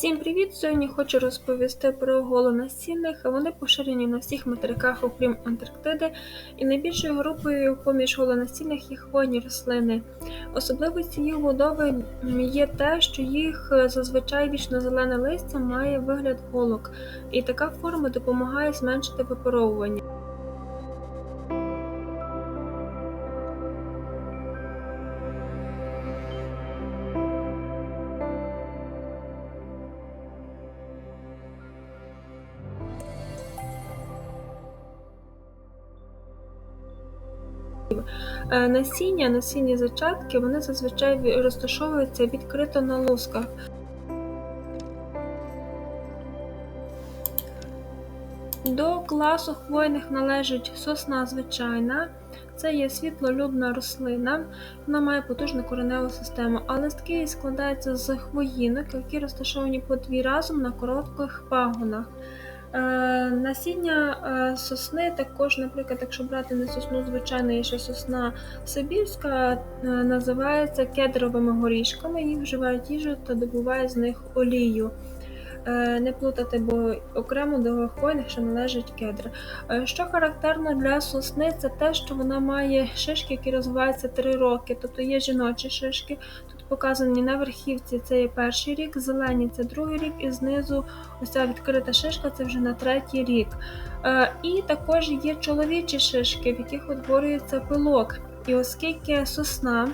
Всім привіт! Сьогодні хочу розповісти про голонасінних. Вони поширені на всіх материках, окрім Антарктиди, і найбільшою групою поміж голонасінних є хвойні рослини. Особливістю їх будови є те, що їх зазвичай вічно-зелене листя має вигляд голок, і така форма допомагає зменшити випаровування. Насіння, насінні зачатки, вони зазвичай розташовуються відкрито на лусках. До класу хвойних належить сосна звичайна. Це є світлолюбна рослина, вона має потужну кореневу систему, а листки складаються з хвоїнок, які розташовані по дві разом на коротких пагонах. Е, насіння е, сосни також, наприклад, якщо брати не сосну, звичайно, є ще сосна Сибірська, е, називається кедровими горішками, їх вживають їжу та добувають з них олію. Не плутати, бо окремо до хвойних ще належить кедр. Що характерно для сосни, це те, що вона має шишки, які розвиваються 3 роки, тобто є жіночі шишки, показані на верхівці це є перший рік, зелені це другий рік, і знизу ось ця відкрита шишка це вже на третій рік. Е, і також є чоловічі шишки, в яких утворюється пилок. І оскільки сосна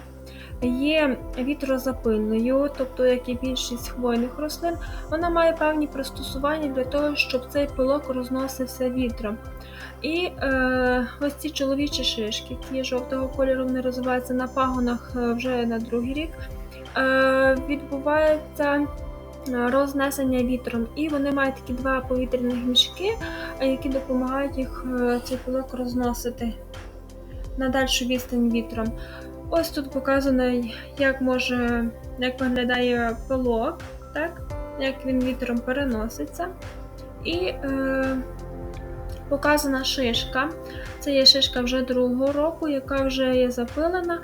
є вітрозапильною, тобто як і більшість хвойних рослин, вона має певні пристосування для того, щоб цей пилок розносився вітром. І е, ось ці чоловічі шишки, які жовтого кольору вони розвиваються на пагонах е, вже на другий рік. Е, відбувається е, рознесення вітром, і вони мають такі два повітряних мішки, е, які допомагають їх цей пилок розносити на дальшу відстань вітром. Ось тут показано, як може, як виглядає пилок, так? як він вітром переноситься. І е, показана шишка. Це є шишка вже другого року, яка вже є запилена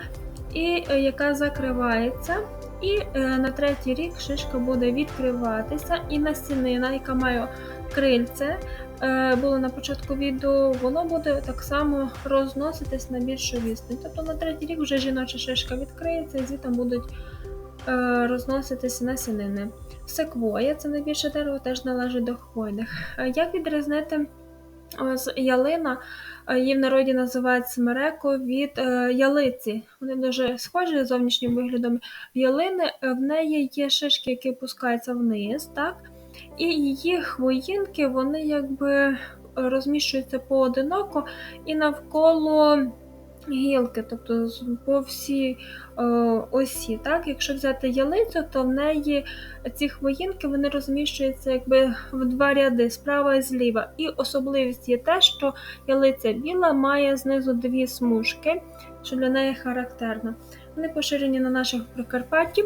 і яка закривається. І е, на третій рік шишка буде відкриватися, і насінина, яка має крильце, е, було на початку відео, воно буде так само розноситись на більшу відстань. Тобто на третій рік вже жіноча шишка відкриється, і звідти будуть е, розноситися насінини. Секвоя, це найбільше дерево, теж належить до хвойних. Як відрізнити ось ялина? Її в народі називають смереко від е, ялиці. Вони дуже схожі зовнішнім виглядом. Ялини е, в неї є шишки, які опускаються вниз, так? і її хвоїнки вони якби розміщуються поодиноко і навколо гілки, тобто по всій е, осі. Так? Якщо взяти ялицю, то в неї ці хвоїнки вони розміщуються якби в два ряди справа і зліва. І особливість є те, що ялиця біла має знизу дві смужки, що для неї характерно. Вони поширені на наших Прикарпатті,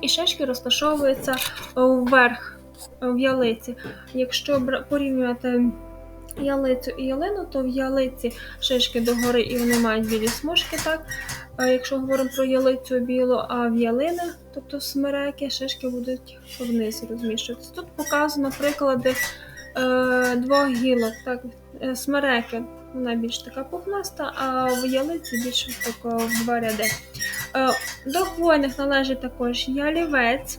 і шишки розташовуються вверх в ялиці. Якщо порівнювати ялицю і ялину, то в ялиці шишки догори і вони мають білі смужки. так? Якщо говоримо про ялицю білу, а в ялини, тобто смереки, шишки будуть вниз розміщуватися. Тут показано приклади е, двох гілок. так? Е, смереки, вона більш така пухнаста, а в ялиці більше такого в два ряди. Е, до хвойних належить також ялівець.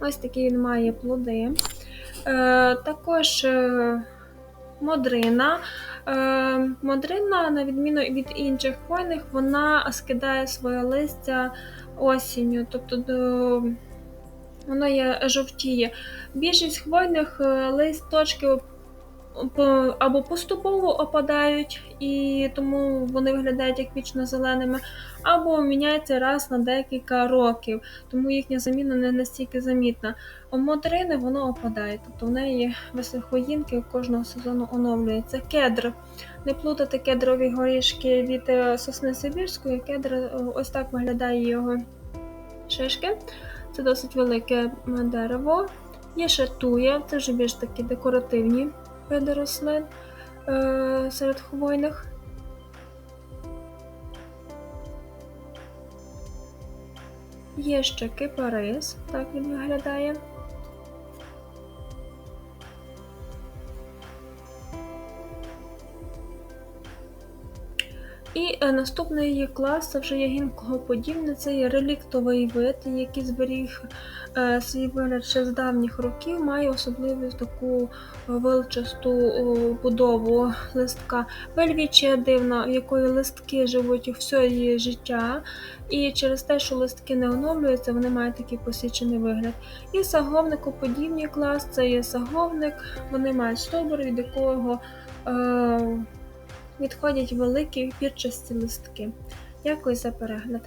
Ось такий він має плоди. Е, Також модрина. Е, Модрина, на відміну від інших хвойних, вона скидає своє листя осінню, тобто воно є жовтіє. Більшість хвойних е, листочки або поступово опадають, і тому вони виглядають як вічно зеленими, або міняються раз на декілька років, тому їхня заміна не настільки замітна. У модрини воно опадає, тобто в неї висохоїнки кожного сезону оновлюються. Кедр. Не плутати кедрові горішки від е, сосни Сибірської, кедр е, ось так виглядає його шишки. Це досить велике дерево. Є ще туя, це вже більш такі декоративні види рослин е, серед хвойних. Є ще кипарис, так він виглядає. І е, наступний клас це вже є гінкогоподібне, це є реліктовий вид, який зберіг е, свій вигляд ще з давніх років, має особливу таку величасту будову листка. Вельвічія дивна, в якої листки живуть все її життя, і через те, що листки не оновлюються, вони мають такий посічений вигляд. І саговникоподібні клас це є саговник, вони мають стовбур, від якого е, відходять великі пірчасті листки. Дякую за перегляд.